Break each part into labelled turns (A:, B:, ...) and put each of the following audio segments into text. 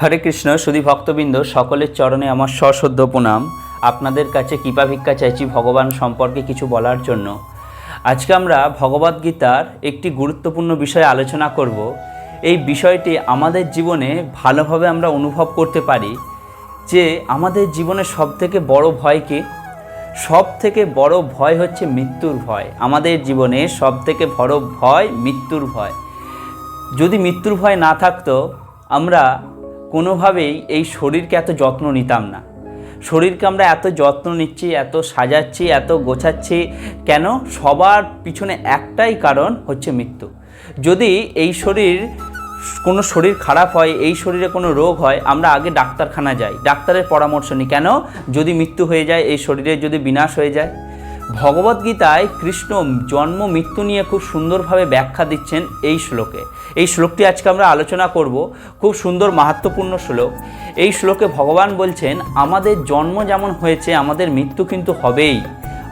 A: হরে কৃষ্ণ শুধু ভক্তবৃন্দ সকলের চরণে আমার সশ্রদ্ধ প্রণাম আপনাদের কাছে কৃপা ভিক্ষা চাইছি ভগবান সম্পর্কে কিছু বলার জন্য আজকে আমরা ভগবদ গীতার একটি গুরুত্বপূর্ণ বিষয়ে আলোচনা করব এই বিষয়টি আমাদের জীবনে ভালোভাবে আমরা অনুভব করতে পারি যে আমাদের জীবনে সবথেকে বড়ো ভয় কী সব থেকে বড় ভয় হচ্ছে মৃত্যুর ভয় আমাদের জীবনে সব থেকে বড় ভয় মৃত্যুর ভয় যদি মৃত্যুর ভয় না থাকতো আমরা কোনোভাবেই এই শরীরকে এত যত্ন নিতাম না শরীরকে আমরা এত যত্ন নিচ্ছি এত সাজাচ্ছি এত গোছাচ্ছি কেন সবার পিছনে একটাই কারণ হচ্ছে মৃত্যু যদি এই শরীর কোনো শরীর খারাপ হয় এই শরীরে কোনো রোগ হয় আমরা আগে ডাক্তারখানা যাই ডাক্তারের পরামর্শ নিই কেন যদি মৃত্যু হয়ে যায় এই শরীরে যদি বিনাশ হয়ে যায় ভগবদ্গীতায় কৃষ্ণ জন্ম মৃত্যু নিয়ে খুব সুন্দরভাবে ব্যাখ্যা দিচ্ছেন এই শ্লোকে এই শ্লোকটি আজকে আমরা আলোচনা করব খুব সুন্দর মাহাত্মপূর্ণ শ্লোক এই শ্লোকে ভগবান বলছেন আমাদের জন্ম যেমন হয়েছে আমাদের মৃত্যু কিন্তু হবেই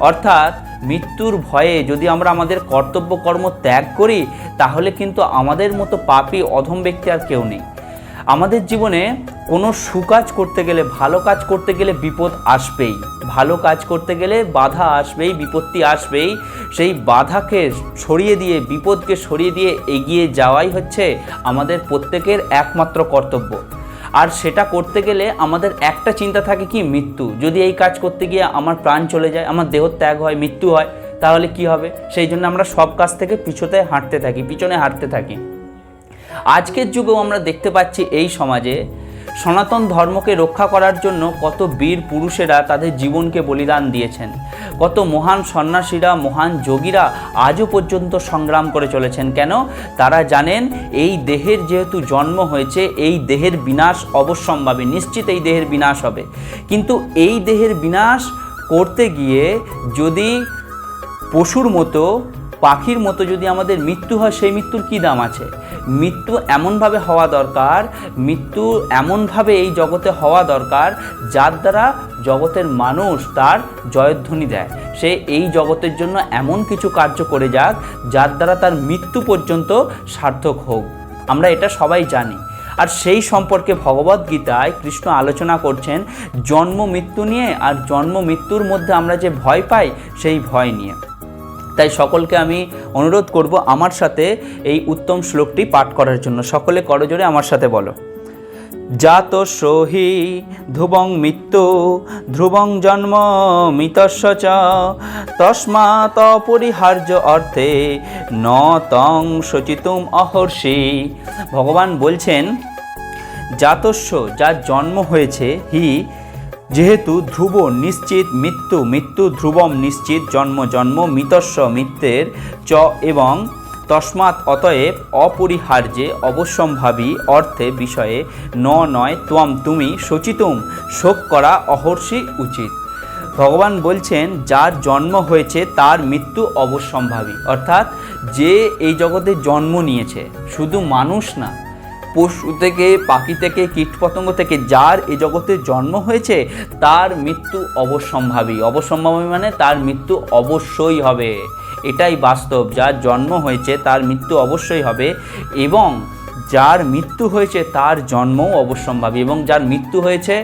A: অর্থাৎ মৃত্যুর ভয়ে যদি আমরা আমাদের কর্তব্য কর্ম ত্যাগ করি তাহলে কিন্তু আমাদের মতো পাপি অধম ব্যক্তি আর কেউ নেই আমাদের জীবনে কোনো সুকাজ করতে গেলে ভালো কাজ করতে গেলে বিপদ আসবেই ভালো কাজ করতে গেলে বাধা আসবেই বিপত্তি আসবেই সেই বাধাকে সরিয়ে দিয়ে বিপদকে সরিয়ে দিয়ে এগিয়ে যাওয়াই হচ্ছে আমাদের প্রত্যেকের একমাত্র কর্তব্য আর সেটা করতে গেলে আমাদের একটা চিন্তা থাকে কি মৃত্যু যদি এই কাজ করতে গিয়ে আমার প্রাণ চলে যায় আমার দেহ ত্যাগ হয় মৃত্যু হয় তাহলে কি হবে সেই জন্য আমরা সব কাজ থেকে পিছতে হাঁটতে থাকি পিছনে হাঁটতে থাকি আজকের যুগেও আমরা দেখতে পাচ্ছি এই সমাজে সনাতন ধর্মকে রক্ষা করার জন্য কত বীর পুরুষেরা তাদের জীবনকে বলিদান দিয়েছেন কত মহান সন্ন্যাসীরা মহান যোগীরা আজও পর্যন্ত সংগ্রাম করে চলেছেন কেন তারা জানেন এই দেহের যেহেতু জন্ম হয়েছে এই দেহের বিনাশ অবশ্যম্ভাবী নিশ্চিত এই দেহের বিনাশ হবে কিন্তু এই দেহের বিনাশ করতে গিয়ে যদি পশুর মতো পাখির মতো যদি আমাদের মৃত্যু হয় সেই মৃত্যুর কী দাম আছে মৃত্যু এমনভাবে হওয়া দরকার মৃত্যু এমনভাবে এই জগতে হওয়া দরকার যার দ্বারা জগতের মানুষ তার জয়ধ্বনি দেয় সে এই জগতের জন্য এমন কিছু কার্য করে যাক যার দ্বারা তার মৃত্যু পর্যন্ত সার্থক হোক আমরা এটা সবাই জানি আর সেই সম্পর্কে ভগবত গীতায় কৃষ্ণ আলোচনা করছেন জন্ম মৃত্যু নিয়ে আর জন্ম মৃত্যুর মধ্যে আমরা যে ভয় পাই সেই ভয় নিয়ে তাই সকলকে আমি অনুরোধ করব আমার সাথে এই উত্তম শ্লোকটি পাঠ করার জন্য সকলে করজোরে আমার সাথে বলো জাত সহি ধ্রুবং মৃত্যু ধ্রুবং জন্ম মিতস্য চ তস্মাত অপরিহার্য অর্থে ন তং সচিতুম অহর্ষি ভগবান বলছেন জাতস্য যার জন্ম হয়েছে হি যেহেতু ধ্রুব নিশ্চিত মৃত্যু মৃত্যু ধ্রুবম নিশ্চিত জন্ম জন্ম মিতস্ব মিত্রের চ এবং তস্মাৎ অতএব অপরিহার্যে অবশ্যম্ভাবী অর্থে বিষয়ে ন নয় তোম তুমি সচিতুম শোক করা অহর্ষি উচিত ভগবান বলছেন যার জন্ম হয়েছে তার মৃত্যু অবশ্যম্ভাবী অর্থাৎ যে এই জগতে জন্ম নিয়েছে শুধু মানুষ না পশু থেকে পাখি থেকে কীটপতঙ্গ থেকে যার এ জগতে জন্ম হয়েছে তার মৃত্যু অবসম্ভাবী অবসম্ভাবী মানে তার মৃত্যু অবশ্যই হবে এটাই বাস্তব যার জন্ম হয়েছে তার মৃত্যু অবশ্যই হবে এবং যার মৃত্যু হয়েছে তার জন্মও অবসম্ভাবী এবং যার মৃত্যু হয়েছে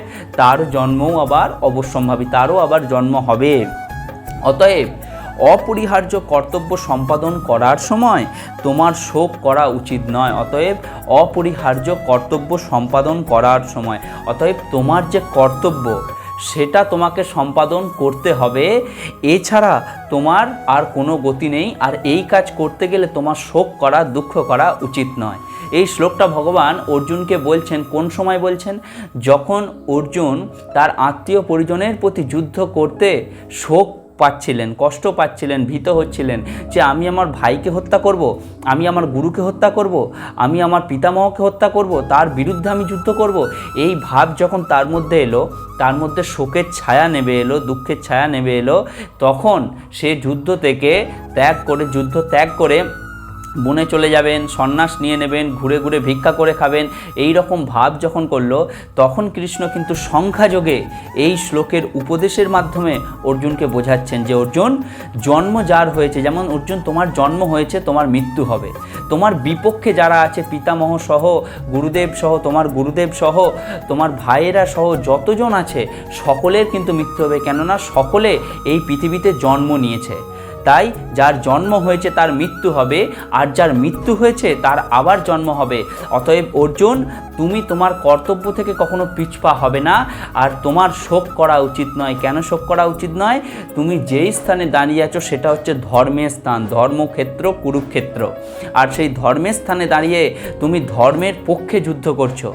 A: তার জন্মও আবার অবশ্যম্ভাবী তারও আবার জন্ম হবে অতএব অপরিহার্য কর্তব্য সম্পাদন করার সময় তোমার শোক করা উচিত নয় অতএব অপরিহার্য কর্তব্য সম্পাদন করার সময় অতএব তোমার যে কর্তব্য সেটা তোমাকে সম্পাদন করতে হবে এছাড়া তোমার আর কোনো গতি নেই আর এই কাজ করতে গেলে তোমার শোক করা দুঃখ করা উচিত নয় এই শ্লোকটা ভগবান অর্জুনকে বলছেন কোন সময় বলছেন যখন অর্জুন তার আত্মীয় পরিজনের প্রতি যুদ্ধ করতে শোক পাচ্ছিলেন কষ্ট পাচ্ছিলেন ভীত হচ্ছিলেন যে আমি আমার ভাইকে হত্যা করব। আমি আমার গুরুকে হত্যা করব। আমি আমার পিতামহকে হত্যা করব। তার বিরুদ্ধে আমি যুদ্ধ করব। এই ভাব যখন তার মধ্যে এলো তার মধ্যে শোকের ছায়া নেবে এলো দুঃখের ছায়া নেবে এলো তখন সে যুদ্ধ থেকে ত্যাগ করে যুদ্ধ ত্যাগ করে বনে চলে যাবেন সন্ন্যাস নিয়ে নেবেন ঘুরে ঘুরে ভিক্ষা করে খাবেন এই রকম ভাব যখন করলো তখন কৃষ্ণ কিন্তু সংখ্যাযোগে এই শ্লোকের উপদেশের মাধ্যমে অর্জুনকে বোঝাচ্ছেন যে অর্জুন জন্ম যার হয়েছে যেমন অর্জুন তোমার জন্ম হয়েছে তোমার মৃত্যু হবে তোমার বিপক্ষে যারা আছে পিতামহ সহ গুরুদেব সহ তোমার গুরুদেব সহ তোমার ভাইয়েরা সহ যতজন আছে সকলের কিন্তু মৃত্যু হবে কেননা সকলে এই পৃথিবীতে জন্ম নিয়েছে তাই যার জন্ম হয়েছে তার মৃত্যু হবে আর যার মৃত্যু হয়েছে তার আবার জন্ম হবে অতএব অর্জুন তুমি তোমার কর্তব্য থেকে কখনো পিছপা হবে না আর তোমার শোক করা উচিত নয় কেন শোক করা উচিত নয় তুমি যেই স্থানে দাঁড়িয়ে আছো সেটা হচ্ছে ধর্মের স্থান ধর্মক্ষেত্র কুরুক্ষেত্র আর সেই ধর্মের স্থানে দাঁড়িয়ে তুমি ধর্মের পক্ষে যুদ্ধ করছো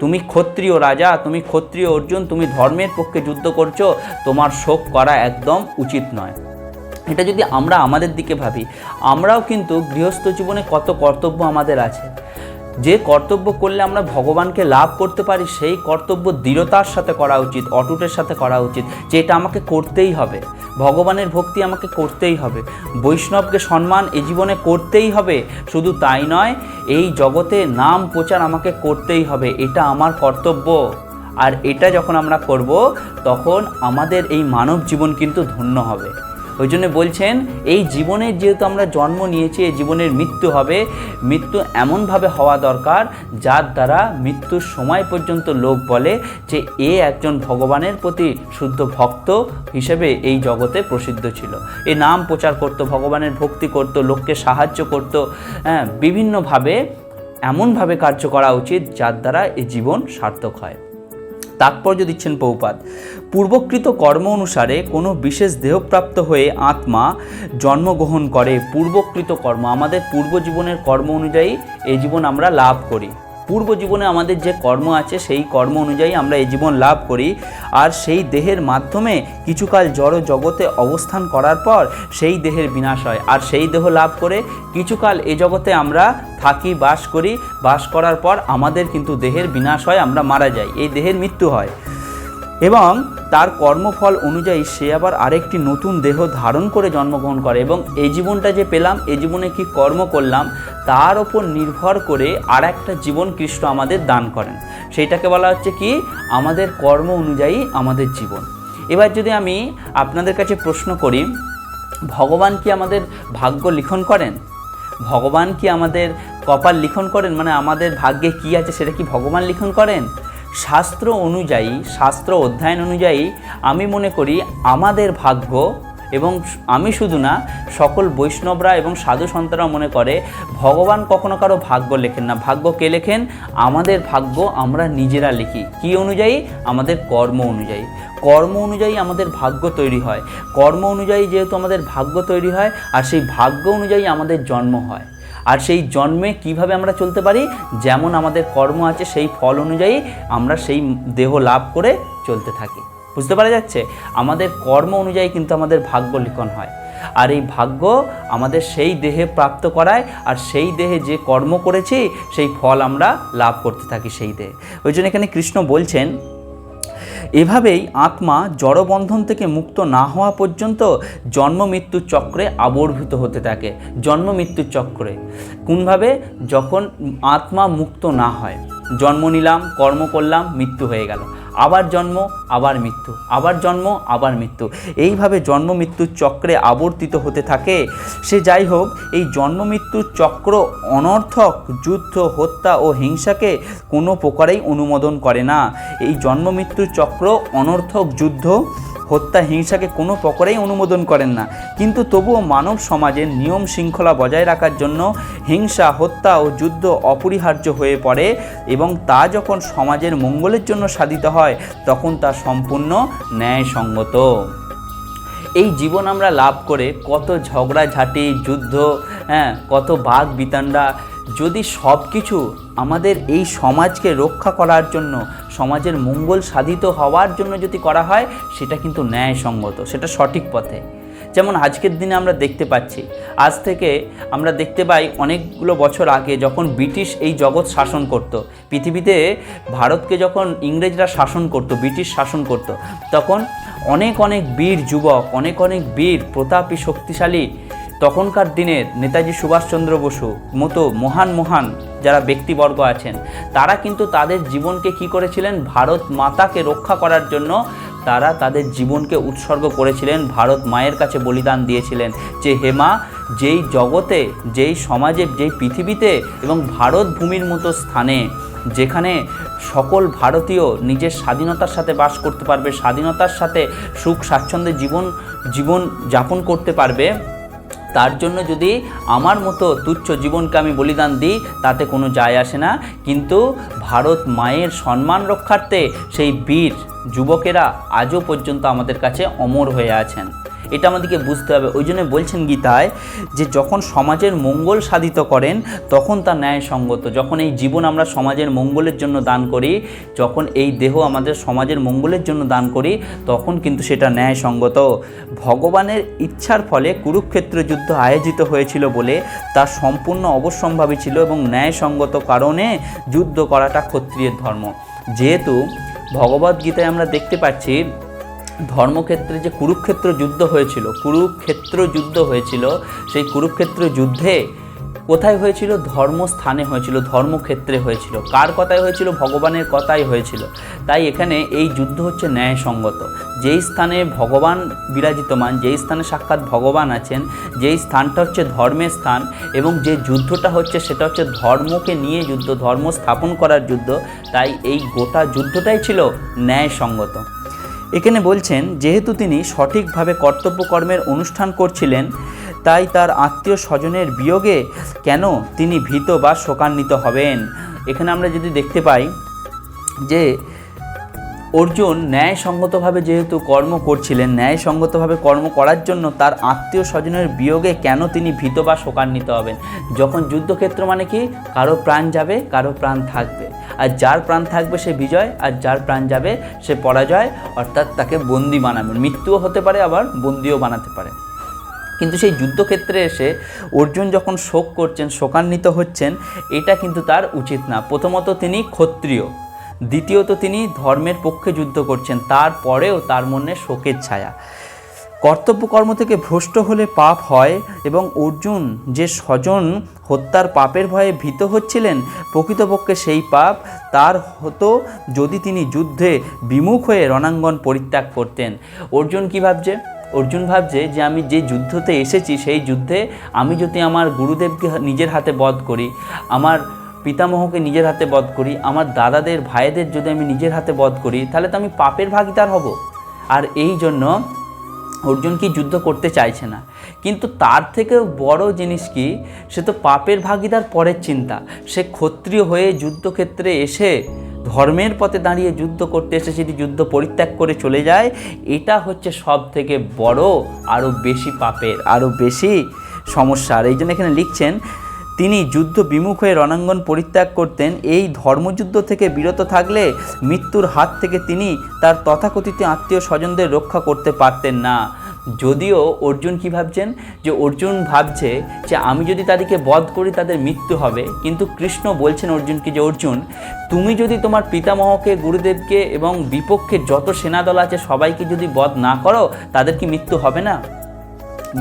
A: তুমি ক্ষত্রিয় রাজা তুমি ক্ষত্রিয় অর্জুন তুমি ধর্মের পক্ষে যুদ্ধ করছো তোমার শোক করা একদম উচিত নয় এটা যদি আমরা আমাদের দিকে ভাবি আমরাও কিন্তু গৃহস্থ জীবনে কত কর্তব্য আমাদের আছে যে কর্তব্য করলে আমরা ভগবানকে লাভ করতে পারি সেই কর্তব্য দৃঢ়তার সাথে করা উচিত অটুটের সাথে করা উচিত যে এটা আমাকে করতেই হবে ভগবানের ভক্তি আমাকে করতেই হবে বৈষ্ণবকে সম্মান এ জীবনে করতেই হবে শুধু তাই নয় এই জগতে নাম প্রচার আমাকে করতেই হবে এটা আমার কর্তব্য আর এটা যখন আমরা করব তখন আমাদের এই মানব জীবন কিন্তু ধন্য হবে ওই জন্য বলছেন এই জীবনের যেহেতু আমরা জন্ম নিয়েছি এই জীবনের মৃত্যু হবে মৃত্যু এমনভাবে হওয়া দরকার যার দ্বারা মৃত্যুর সময় পর্যন্ত লোক বলে যে এ একজন ভগবানের প্রতি শুদ্ধ ভক্ত হিসেবে এই জগতে প্রসিদ্ধ ছিল এ নাম প্রচার করত ভগবানের ভক্তি করত লোককে সাহায্য করত হ্যাঁ বিভিন্নভাবে এমনভাবে কার্য করা উচিত যার দ্বারা এ জীবন সার্থক হয় তাৎপর্য দিচ্ছেন বহুপাত পূর্বকৃত কর্ম অনুসারে কোনো বিশেষ দেহপ্রাপ্ত হয়ে আত্মা জন্মগ্রহণ করে পূর্বকৃত কর্ম আমাদের পূর্ব জীবনের কর্ম অনুযায়ী এই জীবন আমরা লাভ করি পূর্ব জীবনে আমাদের যে কর্ম আছে সেই কর্ম অনুযায়ী আমরা এই জীবন লাভ করি আর সেই দেহের মাধ্যমে কিছুকাল জড় জগতে অবস্থান করার পর সেই দেহের বিনাশ হয় আর সেই দেহ লাভ করে কিছুকাল এ জগতে আমরা থাকি বাস করি বাস করার পর আমাদের কিন্তু দেহের বিনাশ হয় আমরা মারা যাই এই দেহের মৃত্যু হয় এবং তার কর্মফল অনুযায়ী সে আবার আরেকটি নতুন দেহ ধারণ করে জন্মগ্রহণ করে এবং এই জীবনটা যে পেলাম এই জীবনে কি কর্ম করলাম তার ওপর নির্ভর করে আর একটা জীবন কৃষ্ণ আমাদের দান করেন সেইটাকে বলা হচ্ছে কি আমাদের কর্ম অনুযায়ী আমাদের জীবন এবার যদি আমি আপনাদের কাছে প্রশ্ন করি ভগবান কি আমাদের ভাগ্য লিখন করেন ভগবান কি আমাদের কপাল লিখন করেন মানে আমাদের ভাগ্যে কি আছে সেটা কি ভগবান লিখন করেন শাস্ত্র অনুযায়ী শাস্ত্র অধ্যয়ন অনুযায়ী আমি মনে করি আমাদের ভাগ্য এবং আমি শুধু না সকল বৈষ্ণবরা এবং সাধু সন্তরা মনে করে ভগবান কখনো কারো ভাগ্য লেখেন না ভাগ্য কে লেখেন আমাদের ভাগ্য আমরা নিজেরা লিখি কি অনুযায়ী আমাদের কর্ম অনুযায়ী কর্ম অনুযায়ী আমাদের ভাগ্য তৈরি হয় কর্ম অনুযায়ী যেহেতু আমাদের ভাগ্য তৈরি হয় আর সেই ভাগ্য অনুযায়ী আমাদের জন্ম হয় আর সেই জন্মে কিভাবে আমরা চলতে পারি যেমন আমাদের কর্ম আছে সেই ফল অনুযায়ী আমরা সেই দেহ লাভ করে চলতে থাকি বুঝতে পারা যাচ্ছে আমাদের কর্ম অনুযায়ী কিন্তু আমাদের ভাগ্য লিখন হয় আর এই ভাগ্য আমাদের সেই দেহে প্রাপ্ত করায় আর সেই দেহে যে কর্ম করেছি সেই ফল আমরা লাভ করতে থাকি সেই দেহে ওই জন্য এখানে কৃষ্ণ বলছেন এভাবেই আত্মা জড়বন্ধন থেকে মুক্ত না হওয়া পর্যন্ত জন্ম মৃত্যু চক্রে আবর্ভূত হতে থাকে জন্ম মৃত্যু চক্রে কোনভাবে যখন আত্মা মুক্ত না হয় জন্ম নিলাম কর্ম করলাম মৃত্যু হয়ে গেল আবার জন্ম আবার মৃত্যু আবার জন্ম আবার মৃত্যু এইভাবে জন্ম মৃত্যুর চক্রে আবর্তিত হতে থাকে সে যাই হোক এই জন্ম মৃত্যুর চক্র অনর্থক যুদ্ধ হত্যা ও হিংসাকে কোনো প্রকারেই অনুমোদন করে না এই জন্ম মৃত্যুর চক্র অনর্থক যুদ্ধ হত্যা হিংসাকে কোনো প্রকারেই অনুমোদন করেন না কিন্তু তবুও মানব সমাজের নিয়ম শৃঙ্খলা বজায় রাখার জন্য হিংসা হত্যা ও যুদ্ধ অপরিহার্য হয়ে পড়ে এবং তা যখন সমাজের মঙ্গলের জন্য সাধিত হয় হয় তখন তা সম্পূর্ণ ন্যায়সঙ্গত এই জীবন আমরা লাভ করে কত ঝগড়াঝাটি যুদ্ধ হ্যাঁ কত বাঘ বিতান্ডা যদি সব কিছু আমাদের এই সমাজকে রক্ষা করার জন্য সমাজের মঙ্গল সাধিত হওয়ার জন্য যদি করা হয় সেটা কিন্তু ন্যায়সঙ্গত সেটা সঠিক পথে যেমন আজকের দিনে আমরা দেখতে পাচ্ছি আজ থেকে আমরা দেখতে পাই অনেকগুলো বছর আগে যখন ব্রিটিশ এই জগৎ শাসন করত। পৃথিবীতে ভারতকে যখন ইংরেজরা শাসন করত ব্রিটিশ শাসন করত। তখন অনেক অনেক বীর যুবক অনেক অনেক বীর প্রতাপী শক্তিশালী তখনকার দিনের নেতাজি সুভাষচন্দ্র বসু মতো মহান মহান যারা ব্যক্তিবর্গ আছেন তারা কিন্তু তাদের জীবনকে কি করেছিলেন ভারত মাতাকে রক্ষা করার জন্য তারা তাদের জীবনকে উৎসর্গ করেছিলেন ভারত মায়ের কাছে বলিদান দিয়েছিলেন যে হেমা যেই জগতে যেই সমাজে যেই পৃথিবীতে এবং ভারত ভূমির মতো স্থানে যেখানে সকল ভারতীয় নিজের স্বাধীনতার সাথে বাস করতে পারবে স্বাধীনতার সাথে সুখ স্বাচ্ছন্দ্যে জীবন জীবন যাপন করতে পারবে তার জন্য যদি আমার মতো তুচ্ছ জীবনকে আমি বলিদান দিই তাতে কোনো যায় আসে না কিন্তু ভারত মায়ের সম্মান রক্ষার্থে সেই বীর যুবকেরা আজও পর্যন্ত আমাদের কাছে অমর হয়ে আছেন এটা আমাদেরকে বুঝতে হবে ওই জন্য বলছেন গীতায় যে যখন সমাজের মঙ্গল সাধিত করেন তখন তা ন্যায়সঙ্গত যখন এই জীবন আমরা সমাজের মঙ্গলের জন্য দান করি যখন এই দেহ আমাদের সমাজের মঙ্গলের জন্য দান করি তখন কিন্তু সেটা ন্যায়সঙ্গত ভগবানের ইচ্ছার ফলে কুরুক্ষেত্র যুদ্ধ আয়োজিত হয়েছিল বলে তা সম্পূর্ণ অবশ্যম্ভাবী ছিল এবং ন্যায়সঙ্গত কারণে যুদ্ধ করাটা ক্ষত্রিয়ের ধর্ম যেহেতু ভগবদ্গীতায় আমরা দেখতে পাচ্ছি ধর্মক্ষেত্রে যে কুরুক্ষেত্র যুদ্ধ হয়েছিল কুরুক্ষেত্র যুদ্ধ হয়েছিল সেই কুরুক্ষেত্র যুদ্ধে কোথায় হয়েছিল ধর্মস্থানে হয়েছিল ধর্মক্ষেত্রে হয়েছিল কার কথায় হয়েছিল ভগবানের কথাই হয়েছিল তাই এখানে এই যুদ্ধ হচ্ছে ন্যায়সঙ্গত যেই স্থানে ভগবান বিরাজিতমান যেই স্থানে সাক্ষাৎ ভগবান আছেন যেই স্থানটা হচ্ছে ধর্মের স্থান এবং যে যুদ্ধটা হচ্ছে সেটা হচ্ছে ধর্মকে নিয়ে যুদ্ধ ধর্ম স্থাপন করার যুদ্ধ তাই এই গোটা যুদ্ধটাই ছিল ন্যায়সঙ্গত এখানে বলছেন যেহেতু তিনি সঠিকভাবে কর্তব্যকর্মের অনুষ্ঠান করছিলেন তাই তার আত্মীয় স্বজনের বিয়োগে কেন তিনি ভীত বা শোকান্বিত হবেন এখানে আমরা যদি দেখতে পাই যে অর্জুন ন্যায়সঙ্গতভাবে যেহেতু কর্ম করছিলেন ন্যায়সঙ্গতভাবে কর্ম করার জন্য তার আত্মীয় স্বজনের বিয়োগে কেন তিনি ভীত বা শোকান্বিত হবেন যখন যুদ্ধক্ষেত্র মানে কি কারো প্রাণ যাবে কারো প্রাণ থাকবে আর যার প্রাণ থাকবে সে বিজয় আর যার প্রাণ যাবে সে পরাজয় অর্থাৎ তাকে বন্দি বানাবেন মৃত্যুও হতে পারে আবার বন্দিও বানাতে পারে কিন্তু সেই যুদ্ধক্ষেত্রে এসে অর্জুন যখন শোক করছেন শোকান্বিত হচ্ছেন এটা কিন্তু তার উচিত না প্রথমত তিনি ক্ষত্রিয় দ্বিতীয়ত তিনি ধর্মের পক্ষে যুদ্ধ করছেন তারপরেও তার মনে শোকের ছায়া কর্তব্যকর্ম থেকে ভ্রষ্ট হলে পাপ হয় এবং অর্জুন যে স্বজন হত্যার পাপের ভয়ে ভীত হচ্ছিলেন প্রকৃতপক্ষে সেই পাপ তার হতো যদি তিনি যুদ্ধে বিমুখ হয়ে রণাঙ্গন পরিত্যাগ করতেন অর্জুন কী ভাবছে অর্জুন ভাবছে যে আমি যে যুদ্ধতে এসেছি সেই যুদ্ধে আমি যদি আমার গুরুদেবকে নিজের হাতে বধ করি আমার পিতামহকে নিজের হাতে বধ করি আমার দাদাদের ভাইদের যদি আমি নিজের হাতে বধ করি তাহলে তো আমি পাপের ভাগিদার হব আর এই জন্য অর্জুন কি যুদ্ধ করতে চাইছে না কিন্তু তার থেকেও বড় জিনিস কি সে তো পাপের ভাগিদার পরের চিন্তা সে ক্ষত্রিয় হয়ে যুদ্ধক্ষেত্রে এসে ধর্মের পথে দাঁড়িয়ে যুদ্ধ করতে এসে সেটি যুদ্ধ পরিত্যাগ করে চলে যায় এটা হচ্ছে সব থেকে বড় আরও বেশি পাপের আরও বেশি সমস্যার এই জন্য এখানে লিখছেন তিনি যুদ্ধ বিমুখ হয়ে রণাঙ্গন পরিত্যাগ করতেন এই ধর্মযুদ্ধ থেকে বিরত থাকলে মৃত্যুর হাত থেকে তিনি তার তথাকথিত আত্মীয় স্বজনদের রক্ষা করতে পারতেন না যদিও অর্জুন কি ভাবছেন যে অর্জুন ভাবছে যে আমি যদি তাদেরকে বধ করি তাদের মৃত্যু হবে কিন্তু কৃষ্ণ বলছেন অর্জুনকে যে অর্জুন তুমি যদি তোমার পিতামহকে গুরুদেবকে এবং বিপক্ষে যত সেনাদল আছে সবাইকে যদি বধ না করো তাদের কি মৃত্যু হবে না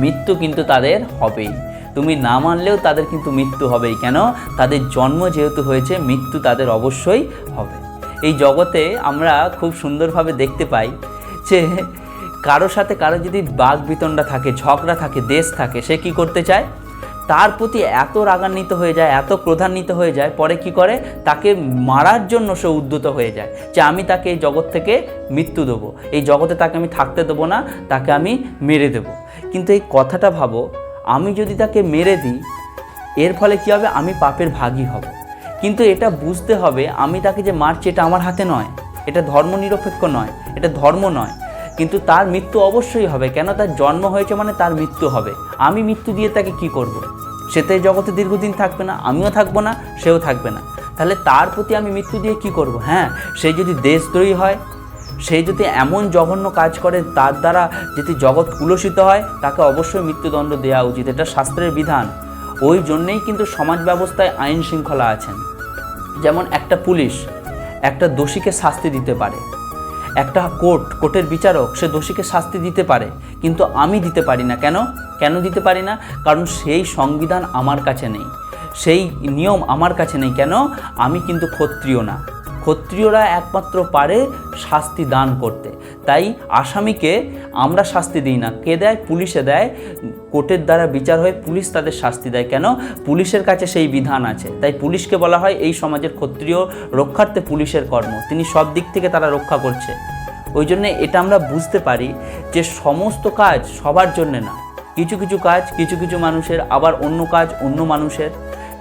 A: মৃত্যু কিন্তু তাদের হবেই তুমি না মানলেও তাদের কিন্তু মৃত্যু হবেই কেন তাদের জন্ম যেহেতু হয়েছে মৃত্যু তাদের অবশ্যই হবে এই জগতে আমরা খুব সুন্দরভাবে দেখতে পাই যে কারোর সাথে কারো যদি বাঘ বিতণ্ডা থাকে ঝগড়া থাকে দেশ থাকে সে কি করতে চায় তার প্রতি এত রাগান্বিত হয়ে যায় এত প্রধান্বিত হয়ে যায় পরে কি করে তাকে মারার জন্য সে উদ্যত হয়ে যায় যে আমি তাকে এই জগৎ থেকে মৃত্যু দেবো এই জগতে তাকে আমি থাকতে দেবো না তাকে আমি মেরে দেবো কিন্তু এই কথাটা ভাবো আমি যদি তাকে মেরে দিই এর ফলে কী হবে আমি পাপের ভাগই হব কিন্তু এটা বুঝতে হবে আমি তাকে যে মারছি এটা আমার হাতে নয় এটা ধর্মনিরপেক্ষ নয় এটা ধর্ম নয় কিন্তু তার মৃত্যু অবশ্যই হবে কেন তার জন্ম হয়েছে মানে তার মৃত্যু হবে আমি মৃত্যু দিয়ে তাকে কি করব। সে তো জগতে দীর্ঘদিন থাকবে না আমিও থাকবো না সেও থাকবে না তাহলে তার প্রতি আমি মৃত্যু দিয়ে কি করব। হ্যাঁ সে যদি দেশদ্রোহী হয় সে যদি এমন জঘন্য কাজ করে তার দ্বারা যদি জগৎ কুলসিত হয় তাকে অবশ্যই মৃত্যুদণ্ড দেওয়া উচিত এটা শাস্ত্রের বিধান ওই জন্যেই কিন্তু সমাজ ব্যবস্থায় আইন শৃঙ্খলা আছেন যেমন একটা পুলিশ একটা দোষীকে শাস্তি দিতে পারে একটা কোর্ট কোর্টের বিচারক সে দোষীকে শাস্তি দিতে পারে কিন্তু আমি দিতে পারি না কেন কেন দিতে পারি না কারণ সেই সংবিধান আমার কাছে নেই সেই নিয়ম আমার কাছে নেই কেন আমি কিন্তু ক্ষত্রিয় না ক্ষত্রিয়রা একমাত্র পারে শাস্তি দান করতে তাই আসামিকে আমরা শাস্তি দিই না কে দেয় পুলিশে দেয় কোর্টের দ্বারা বিচার হয়ে পুলিশ তাদের শাস্তি দেয় কেন পুলিশের কাছে সেই বিধান আছে তাই পুলিশকে বলা হয় এই সমাজের ক্ষত্রিয় রক্ষার্থে পুলিশের কর্ম তিনি সব দিক থেকে তারা রক্ষা করছে ওই জন্যে এটা আমরা বুঝতে পারি যে সমস্ত কাজ সবার জন্যে না কিছু কিছু কাজ কিছু কিছু মানুষের আবার অন্য কাজ অন্য মানুষের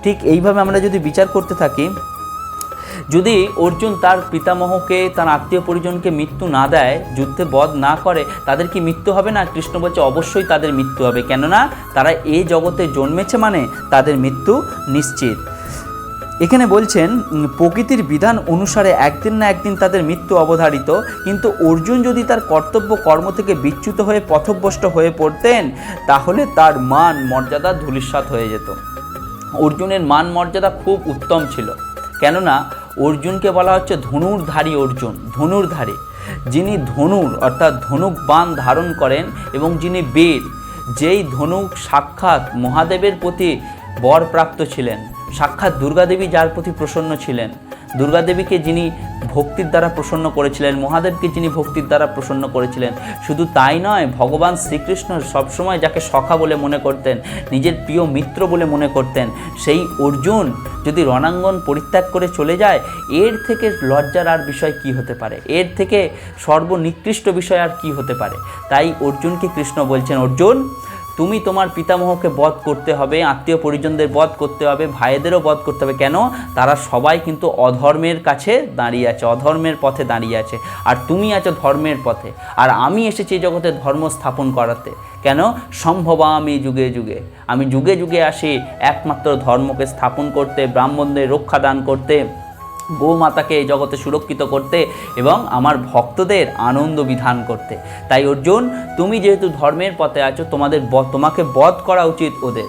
A: ঠিক এইভাবে আমরা যদি বিচার করতে থাকি যদি অর্জুন তার পিতামহকে তার আত্মীয় পরিজনকে মৃত্যু না দেয় যুদ্ধে বধ না করে তাদের কি মৃত্যু হবে না কৃষ্ণ বলছে অবশ্যই তাদের মৃত্যু হবে কেননা তারা এ জগতে জন্মেছে মানে তাদের মৃত্যু নিশ্চিত এখানে বলছেন প্রকৃতির বিধান অনুসারে একদিন না একদিন তাদের মৃত্যু অবধারিত কিন্তু অর্জুন যদি তার কর্তব্য কর্ম থেকে বিচ্যুত হয়ে পথভ্যষ্ট হয়ে পড়তেন তাহলে তার মান মর্যাদা ধুলিস্বাদ হয়ে যেত অর্জুনের মান মর্যাদা খুব উত্তম ছিল কেননা অর্জুনকে বলা হচ্ছে ধনুর্ধারী অর্জুন ধনুর্ধারী যিনি ধনুর অর্থাৎ ধনুক বান ধারণ করেন এবং যিনি বীর যেই ধনুক সাক্ষাৎ মহাদেবের প্রতি বরপ্রাপ্ত ছিলেন সাক্ষাৎ দুর্গাদেবী যার প্রতি প্রসন্ন ছিলেন দুর্গাদেবীকে যিনি ভক্তির দ্বারা প্রসন্ন করেছিলেন মহাদেবকে যিনি ভক্তির দ্বারা প্রসন্ন করেছিলেন শুধু তাই নয় ভগবান শ্রীকৃষ্ণ সবসময় যাকে সখা বলে মনে করতেন নিজের প্রিয় মিত্র বলে মনে করতেন সেই অর্জুন যদি রণাঙ্গন পরিত্যাগ করে চলে যায় এর থেকে লজ্জার আর বিষয় কি হতে পারে এর থেকে সর্বনিকৃষ্ট বিষয় আর কি হতে পারে তাই অর্জুনকে কৃষ্ণ বলছেন অর্জুন তুমি তোমার পিতামহকে বধ করতে হবে আত্মীয় পরিজনদের বধ করতে হবে ভাইদেরও বধ করতে হবে কেন তারা সবাই কিন্তু অধর্মের কাছে দাঁড়িয়ে আছে অধর্মের পথে দাঁড়িয়ে আছে আর তুমি আছো ধর্মের পথে আর আমি এসেছি এই জগতে ধর্ম স্থাপন করাতে কেন সম্ভবা আমি যুগে যুগে আমি যুগে যুগে আসি একমাত্র ধর্মকে স্থাপন করতে ব্রাহ্মণদের রক্ষাদান করতে গোমাতাকে এই জগতে সুরক্ষিত করতে এবং আমার ভক্তদের আনন্দ বিধান করতে তাই অর্জুন তুমি যেহেতু ধর্মের পথে আছো তোমাদের তোমাকে বধ করা উচিত ওদের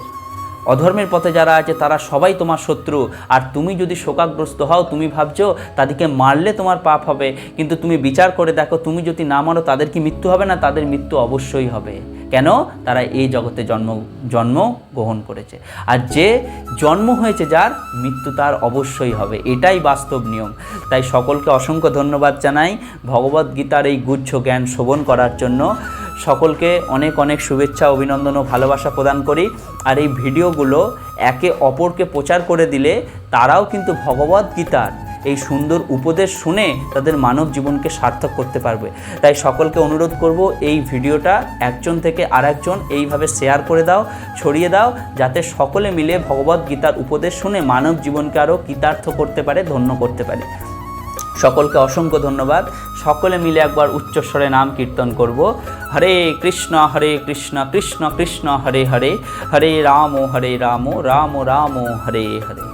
A: অধর্মের পথে যারা আছে তারা সবাই তোমার শত্রু আর তুমি যদি শোকাগ্রস্ত হও তুমি ভাবছো তাদেরকে মারলে তোমার পাপ হবে কিন্তু তুমি বিচার করে দেখো তুমি যদি না মারো তাদের কি মৃত্যু হবে না তাদের মৃত্যু অবশ্যই হবে কেন তারা এই জগতে জন্ম জন্ম গ্রহণ করেছে আর যে জন্ম হয়েছে যার মৃত্যু তার অবশ্যই হবে এটাই বাস্তব নিয়ম তাই সকলকে অসংখ্য ধন্যবাদ জানাই ভগবদ্গীতার এই গুচ্ছ জ্ঞান শোভন করার জন্য সকলকে অনেক অনেক শুভেচ্ছা অভিনন্দন ও ভালোবাসা প্রদান করি আর এই ভিডিওগুলো একে অপরকে প্রচার করে দিলে তারাও কিন্তু ভগবদ্ গীতার এই সুন্দর উপদেশ শুনে তাদের মানব জীবনকে সার্থক করতে পারবে তাই সকলকে অনুরোধ করব এই ভিডিওটা একজন থেকে আরেকজন এইভাবে শেয়ার করে দাও ছড়িয়ে দাও যাতে সকলে মিলে ভগবদ্গীতার উপদেশ শুনে মানব জীবনকে আরও কৃতার্থ করতে পারে ধন্য করতে পারে সকলকে অসংখ্য ধন্যবাদ সকলে মিলে একবার উচ্চস্বরে নাম কীর্তন করব হরে কৃষ্ণ হরে কৃষ্ণ কৃষ্ণ কৃষ্ণ হরে হরে হরে রাম হরে রাম রাম রাম হরে হরে